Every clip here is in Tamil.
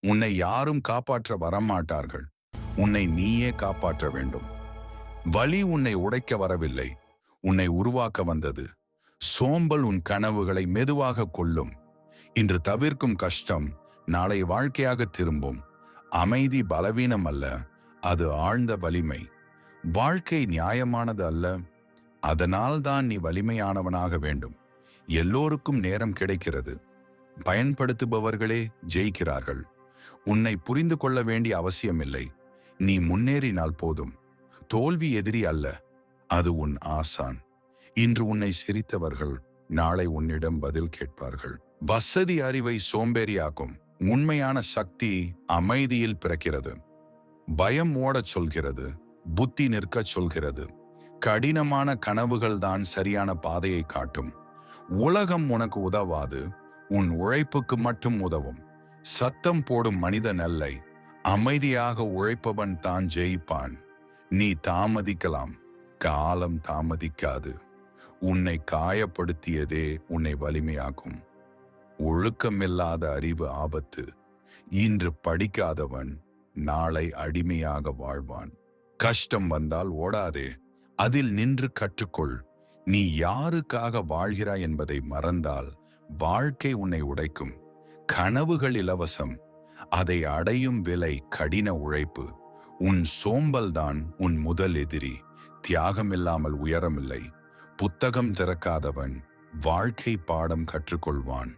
உன்னை யாரும் காப்பாற்ற வரமாட்டார்கள். உன்னை நீயே காப்பாற்ற வேண்டும். வலி உன்னை உடைக்க வரவில்லை. உன்னை உருவாக்க வந்தது. சோம்பல் உன் கனவுகளை மெதுவாக கொள்ளும். இன்று தவிர்க்கும் கஷ்டம் நாளை வாழ்க்கையாக திரும்பும். அமைதி பலவீனம் அல்ல அது ஆழ்ந்த வலிமை. வாழ்க்கை நியாயமானது அல்ல அதனால் தான் நீ வலிமையானவனாக வேண்டும். எல்லோருக்கும் நேரம் கிடைக்கிறது. பயன்படுத்துபவர்களே ஜெயிக்கிறார்கள். உன்னை புரிந்து கொள்ள வேண்டிய அவசியமில்லை. நீ முன்னேறினால் போதும். தோல்வி எதிரி அல்ல. அது உன் ஆசான். இன்று உன்னை சிரித்தவர்கள் நாளை உன்னிடம் பதில் கேட்பார்கள். வசதி அறிவை சோம்பேறியாக்கும். உண்மையான சக்தி அமைதியில் பிறக்கிறது. பயம் ஓடச் சொல்கிறது. புத்தி நிற்கச் சொல்கிறது. கடினமான கனவுகள் தான் சரியான பாதையை காட்டும். உலகம் உனக்கு உதவாது. உன் உழைப்புக்கு மட்டும் உதவும். சத்தம் போடும் மனிதன் அல்லை. அமைதியாக உழைப்பவன் தான் ஜெயிப்பான். நீ தாமதிக்கலாம். காலம் தாமதிக்காது. உன்னை காயப்படுத்தியதே உன்னை வலிமையாகும் ஒழுக்கமில்லாத அறிவு ஆபத்து. இன்று படிக்காதவன் நாளை அடிமையாக வாழ்வான். கஷ்டம் வந்தால் ஓடாதே. அதில் நின்று கற்றுக்கொள். நீ யாருக்காக வாழ்கிறாய் என்பதை மறந்தால் வாழ்க்கை உன்னை உடைக்கும். கனவுகள் இலவசம். அதை அடையும் விலை கடின உழைப்பு. உன் சோம்பல்தான் உன் முதல் எதிரி. தியாகம் இல்லாமல் உயரமில்லை. புத்தகம் திறக்காதவன் வாழ்க்கை பாடம் கற்றுக்கொள்வான்.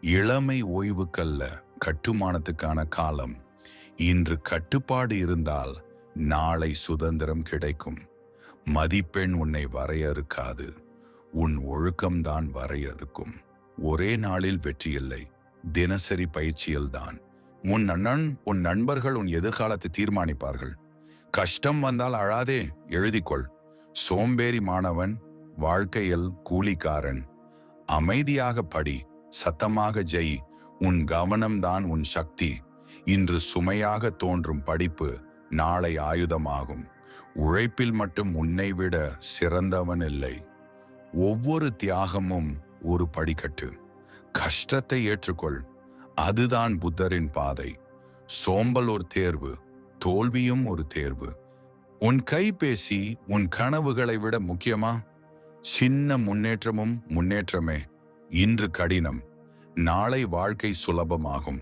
இளமை ஓய்வுக்கல்ல கட்டுமானத்துக்கான காலம். இன்று கட்டுப்பாடு இருந்தால் நாளை சுதந்திரம் கிடைக்கும். மதிப்பெண் உன்னை வரையறுக்காது. உன் ஒழுக்கம்தான் வரையறுக்கும். ஒரே நாளில் வெற்றியில்லை. தினசரி பயிற்சியில்தான். உன் அண்ணன் உன் நண்பர்கள் உன் எதிர்காலத்தை தீர்மானிப்பார்கள். கஷ்டம் வந்தால் அழாதே எழுதிக்கொள். சோம்பேறி மாணவன் வாழ்க்கையில் கூலிக்காரன். அமைதியாக படி சத்தமாக ஜெய். உன் கவனம்தான் உன் சக்தி. இன்று சுமையாக தோன்றும் படிப்பு நாளை ஆயுதமாகும். உழைப்பில் மட்டும் உன்னை விட சிறந்தவன் இல்லை. ஒவ்வொரு தியாகமும் ஒரு படிக்கட்டு. கஷ்டத்தை ஏற்றுக்கொள். அதுதான் புத்தரின் பாதை. சோம்பல் ஒரு தேர்வு தோல்வியும் ஒரு தேர்வு. உன் கைபேசி உன் கனவுகளை விட முக்கியமா? சின்ன முன்னேற்றமும் முன்னேற்றமே. இன்று கடினம். நாளை வாழ்க்கை சுலபமாகும்.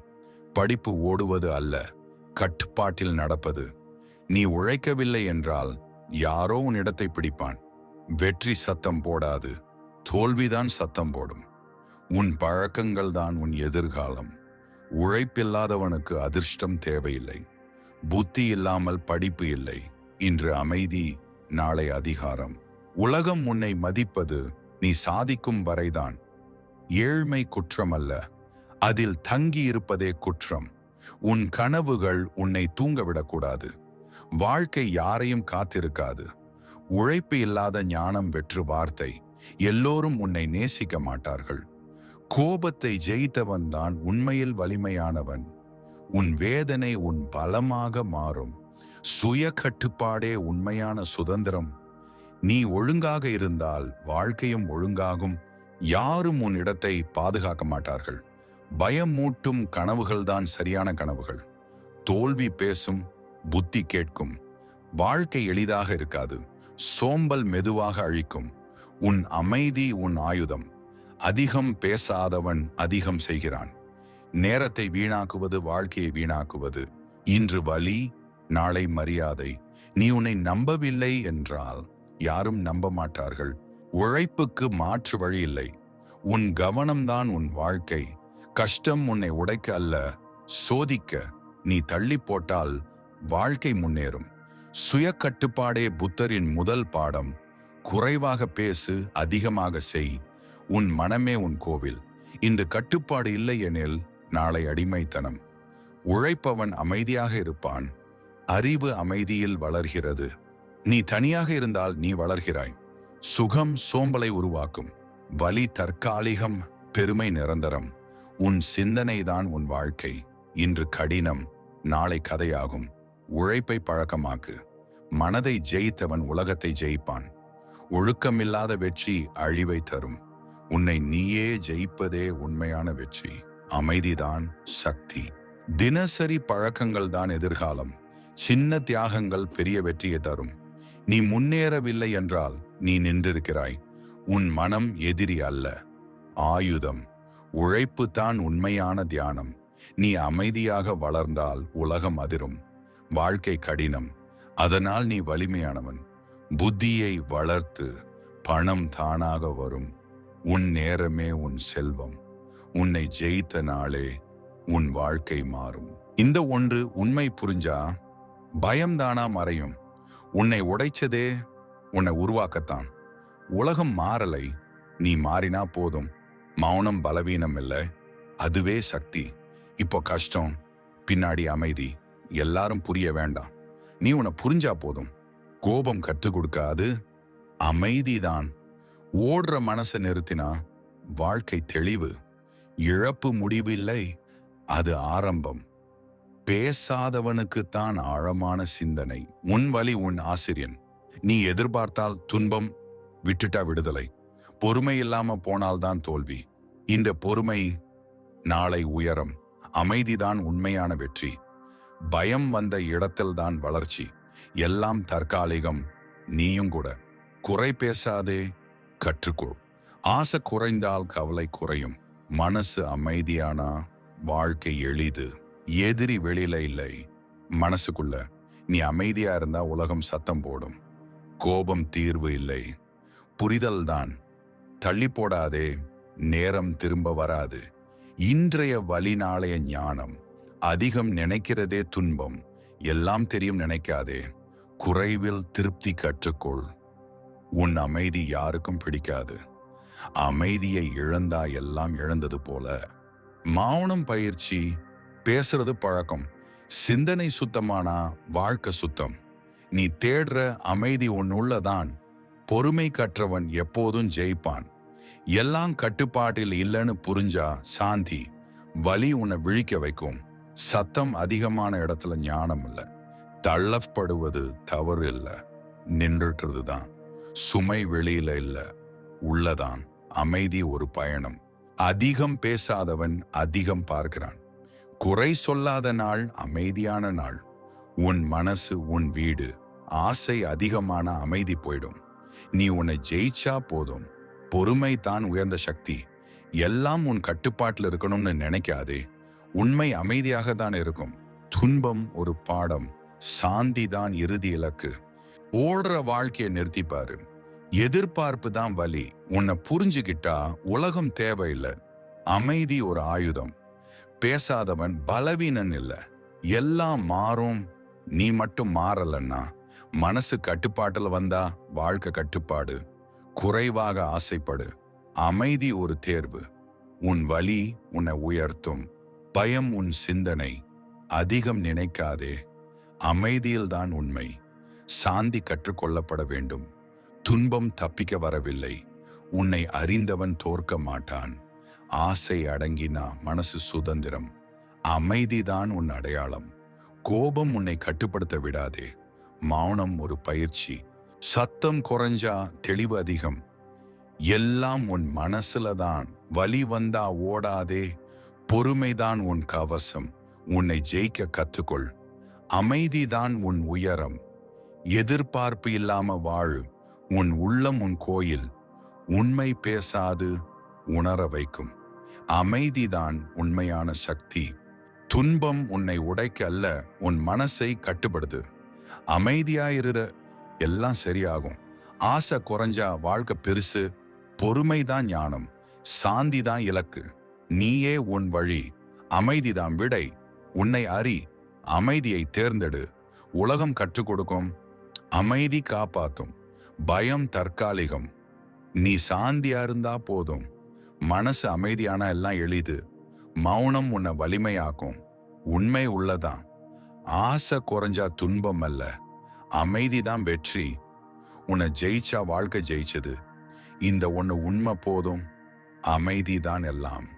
படிப்பு ஓடுவது அல்ல கட்டுப்பாட்டில் நடப்பது. நீ உழைக்கவில்லை என்றால் யாரோ உன் இடத்தை பிடிப்பான். வெற்றி சத்தம் போடாது. தோல்விதான் சத்தம் போடும். உன் பழக்கங்கள் தான் உன் எதிர்காலம். உழைப்பில்லாதவனுக்கு அதிர்ஷ்டம் தேவையில்லை. புத்தி இல்லாமல் படிப்பு இல்லை. இன்று அமைதி நாளை அதிகாரம். உலகம் உன்னை மதிப்பது நீ சாதிக்கும் வரைதான். ஏழ்மை குற்றமல்ல. அதில் தங்கி இருப்பதே குற்றம். உன் கனவுகள் உன்னை தூங்கவிடக்கூடாது வாழ்க்கை யாரையும் காத்திருக்காது. உழைப்பு இல்லாத ஞானம் வெற்று வார்த்தை. எல்லோரும் உன்னை நேசிக்க மாட்டார்கள். கோபத்தை ஜெயித்தவன் தான் உண்மையில் வலிமையானவன். உன் வேதனை உன் பலமாக மாறும். சுய கட்டுப்பாடே உண்மையான சுதந்திரம். நீ ஒழுங்காக இருந்தால் வாழ்க்கையும் ஒழுங்காகும். யாரும் உன் இடத்தை பாதுகாக்க மாட்டார்கள். பயம் மூட்டும் கனவுகள்தான் சரியான கனவுகள். தோல்வி பேசும் புத்தி கேட்கும். வாழ்க்கை எளிதாக இருக்காது. சோம்பல் மெதுவாக அழிக்கும். உன் அமைதி உன் ஆயுதம். அதிகம் பேசாதவன் அதிகம் செய்கிறான். நேரத்தை வீணாக்குவது வாழ்க்கையை வீணாக்குவது. இன்று வலி நாளை மரியாதை. நீ உன்னை நம்பவில்லை என்றால் யாரும் நம்ப மாட்டார்கள். உழைப்புக்கு மாற்று வழி இல்லை. உன் கவனம்தான் உன் வாழ்க்கை. கஷ்டம் உன்னை உடைக்க அல்ல சோதிக்க. நீ தள்ளி போட்டால் வாழ்க்கை முன்னேறும். சுய கட்டுப்பாடே புத்தரின் முதல் பாடம். குறைவாக பேசு அதிகமாக செய். உன் மனமே உன் கோவில். இன்று கட்டுப்பாடு இல்லை எனில் நாளை அடிமைத்தனம். உழைப்பவன் அமைதியாக இருப்பான். அறிவு அமைதியில் வளர்கிறது. நீ தனியாக இருந்தால் நீ வளர்கிறாய். சுகம் சோம்பலை உருவாக்கும். வலி தற்காலிகம் பெருமை நிரந்தரம். உன் சிந்தனைதான் உன் வாழ்க்கை. இன்று கடினம் நாளை கதையாகும். உழைப்பை பழக்கமாக்கு. மனதை ஜெயித்தவன் உலகத்தை ஜெயிப்பான். ஒழுக்கமில்லாத வெற்றி அழிவை தரும். உன்னை நீயே ஜெயிப்பதே உண்மையான வெற்றி அமைதிதான் சக்தி. தினசரி பழக்கங்கள் தான் எதிர்காலம். சின்ன தியாகங்கள் பெரிய வெற்றியை தரும். நீ முன்னேறவில்லை என்றால் நீ நின்றிருக்கிறாய். உன் மனம் எதிரி அல்ல. ஆயுதம். உழைப்பு தான் உண்மையான தியானம். நீ அமைதியாக வளர்ந்தால் உலகம் அதிரும். வாழ்க்கை கடினம். அதனால் நீ வலிமையானவன். புத்தியை வளர்த்து பணம் தானாக வரும். உன் நேரமே உன் செல்வம். உன்னை ஜெயித்த நாளே உன் வாழ்க்கை மாறும். இந்த ஒன்று உண்மை புரிஞ்சா? பயம்தானா மறையும்? உன்னை உடைச்சதே உன்னை உருவாக்கத்தான். உலகம் மாறலை. நீ மாறினா போதும். மௌனம் பலவீனம் இல்லை. அதுவே சக்தி. இப்போ கஷ்டம் பின்னாடி அமைதி. எல்லாரும் புரிய வேண்டாம். நீ உன்னை புரிஞ்சா போதும். கோபம் கற்றுக் கொடுக்காது. அமைதிதான். ஓடுற மனசை நிறுத்தினா வாழ்க்கை தெளிவு இழப்பு முடிவில்லை அது ஆரம்பம். பேசாதவனுக்குத்தான் ஆழமான சிந்தனை. உன் வழி உன் ஆசிரியன். நீ எதிர்பார்த்தால் துன்பம் விட்டுட்டா விடுதலை. பொறுமை இல்லாம போனால்தான் தோல்வி. இந்த பொறுமை நாளை உயரம். அமைதிதான் உண்மையான வெற்றி. பயம் வந்த இடத்தில்தான் வளர்ச்சி. எல்லாம் தற்காலிகம். நீயும் கூட. குறை பேசாதே. கற்றுக்கொள். ஆசை குறைந்தால் கவலை குறையும். மனசு அமைதியானா? வாழ்க்கை எளிது. எதிரி வெளியில இல்லை. மனசுக்குள்ள. நீ அமைதியா இருந்தா உலகம் சத்தம் போடும். கோபம் தீர்வு இல்லை. புரிதல் தான். தள்ளி போடாதே. நேரம் திரும்ப வராது. இன்றைய வழி நாளைய ஞானம். அதிகம் நினைக்கிறதே துன்பம். எல்லாம் தெரியும் நினைக்காதே. குறைவில் திருப்தி கற்றுக்கொள். உன் அமைதி யாருக்கும் பிடிக்காது. அமைதியை இழந்தா எல்லாம் இழந்தது போல. மௌனம் பயிற்சி பேசுறது பழக்கம். சிந்தனை சுத்தமானா வாழ்க்கை சுத்தம். நீ தேடுற அமைதி உன்னுள்ளதான் பொறுமை கற்றவன் எப்போதும் ஜெயிப்பான். எல்லாம் கட்டுப்பாட்டில் இல்லைன்னு புரிஞ்சா சாந்தி. வலி உன்னை விழிக்க வைக்கும். சத்தம் அதிகமான இடத்துல ஞானம் இல்லை. தள்ளப்படுவது தவறு இல்லை. நின்றுட்டுறது தான் சுமை வெளியில இல்ல. உள்ளதான். அமைதி ஒரு பயணம். அதிகம் பேசாதவன் அதிகம் பார்க்கிறான். குறை சொல்லாத நாள் அமைதியான நாள். உன் மனசு உன் வீடு. ஆசை அதிகமான அமைதி போயிடும். நீ உன்னை ஜெயிச்சா போதும். பொறுமை தான் உயர்ந்த சக்தி. எல்லாம் உன் கட்டுப்பாட்டில் இருக்கணும்னு நினைக்காதே. உண்மை அமைதியாக தான் இருக்கும். துன்பம் ஒரு பாடம். சாந்தி தான் இறுதி இலக்கு. ஓடுற வாழ்க்கையை நிறுத்திப்பாரு. எதிர்பார்ப்பு தான் வலி. உன்னை புரிஞ்சுக்கிட்டா உலகம் தேவையில்லை. அமைதி ஒரு ஆயுதம். பேசாதவன் பலவீனன் இல்லை. எல்லாம் மாறும். நீ மட்டும் மாறலன்னா மனசு கட்டுப்பாட்டில் வந்தா வாழ்க்கை கட்டுப்பாடு. குறைவாக ஆசைப்படு. அமைதி ஒரு தேர்வு. உன் வலி உன்னை உயர்த்தும். பயம் உன் சிந்தனை. அதிகம் நினைக்காதே. அமைதியில்தான் உண்மை. சாந்தி கற்றுக்கொள்ளப்பட வேண்டும். துன்பம் தப்பிக்க வரவில்லை. உன்னை அறிந்தவன் தோற்க மாட்டான். ஆசை அடங்கினா மனசு சுதந்திரம். அமைதிதான் உன் அடையாளம். கோபம் உன்னை கட்டுப்படுத்த விடாதே. மௌனம் ஒரு பயிற்சி. சத்தம் குறைஞ்சா தெளிவு அதிகம். எல்லாம் உன் மனசுல தான். வலி வந்தா ஓடாதே. பொறுமைதான் உன் கவசம். உன்னை ஜெயிக்க கத்துக்கொள். அமைதிதான் உன் உயரம். எதிர்பார்ப்பு இல்லாம வாழு. உன் உள்ளம் உன் கோயில். உண்மை பேசாது உணர வைக்கும். அமைதிதான் உண்மையான சக்தி. துன்பம் உன்னை உடைக்க அல்ல உன் மனசை கட்டுப்படுது அமைதியாயிருற எல்லாம் சரியாகும். ஆசை குறைஞ்சா வாழ்க்கை பெருசு பொறுமைதான் ஞானம். சாந்தி தான் இலக்கு. நீயே உன் வழி. அமைதிதான் விடை. உன்னை அறி அமைதியை தேர்ந்தெடு. உலகம் கற்றுக் கொடுக்கும். அமைதி காப்பாத்தும். பயம் தற்காலிகம். நீ சாந்தியா இருந்தா போதும். மனசு அமைதியான எல்லாம் எளிது. மௌனம் உன்னை வலிமையாக்கும். உண்மை உள்ளதான். ஆசை குறைஞ்சா துன்பம் அல்ல. அமைதி தான் வெற்றி. உன்னை ஜெயிச்சா வாழ்க்கை ஜெயிச்சது. இந்த ஒன்று உண்மை போதும். அமைதிதான் எல்லாம்.